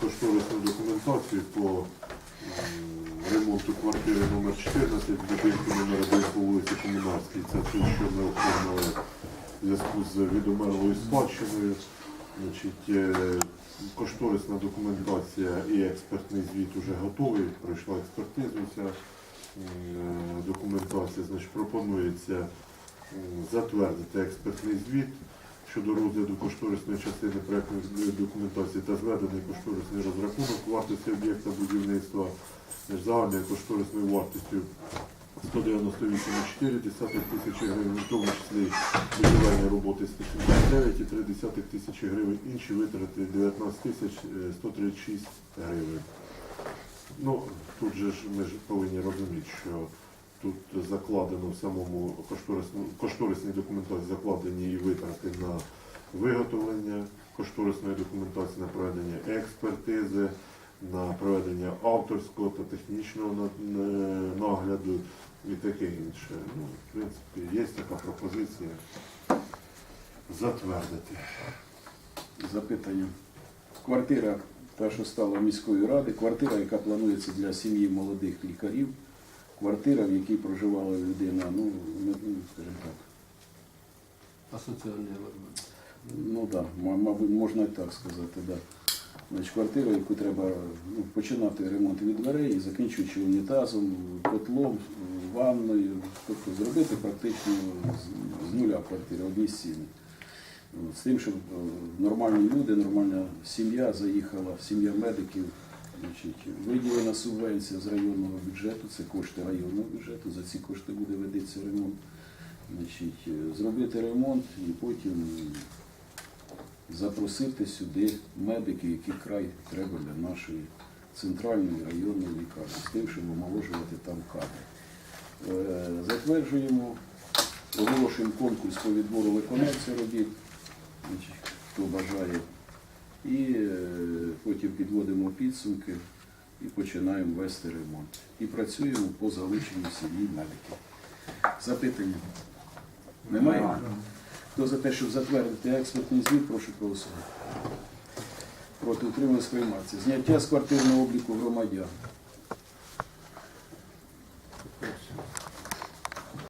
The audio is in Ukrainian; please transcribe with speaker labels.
Speaker 1: кошторисну документацію по ремонту квартири номер 14 в будинку номер 1 по вулиці Комунарській. Це те, що ми оформили в зв'язку з відомерлою спадщиною. Значить, е, кошторисна документація і експертний звіт вже готовий, пройшла експертизу ця е, документація. Значить, пропонується затвердити експертний звіт щодо розгляду кошторисної частини проектної документації та зведений кошторисний розрахунок вартості об'єкта будівництва загальною кошторисною вартістю 198,4 тисячі гривень, в тому числі будівельні роботи 179,3 тисячі гривень, інші витрати 19 тисяч е, 136 гривень. Ну, тут же ж ми ж повинні розуміти, що тут закладено в самому кошторисній документації закладені і витрати на виготовлення кошторисної документації, на проведення експертизи, на проведення авторського та технічного на- на- нагляду і таке інше. Ну, в принципі, є така пропозиція затвердити.
Speaker 2: Запитання. Квартира, та, що стала міської ради, квартира, яка планується для сім'ї молодих лікарів, квартира, в якій проживала людина, ну, ну, скажімо так,
Speaker 3: Асоціальний елемент.
Speaker 2: ну так, да, мабуть, можна і так сказати, да. Значить, квартира, яку треба ну, починати ремонт від дверей і закінчуючи унітазом, котлом, ванною, тобто зробити практично з, нуля квартири, одні стіни. З тим, щоб е, нормальні люди, нормальна сім'я заїхала, сім'я медиків, виділена субвенція з районного бюджету, це кошти районного бюджету, за ці кошти буде ведеться ремонт. Значить, е, зробити ремонт і потім запросити сюди медиків, які край треба для нашої центральної районної лікарні, з тим, щоб омоложувати там кадри. Е, Затверджуємо, оголошуємо конкурс по відбору виконавця робіт, хто бажає і е, потім підводимо підсумки і починаємо вести ремонт. І працюємо по залученню сім'ї навіки. Запитання? Немає? Хто за те, щоб затвердити експертний звіт, прошу проголосувати. Проти утримання сприйматися. Зняття з квартирного обліку громадян.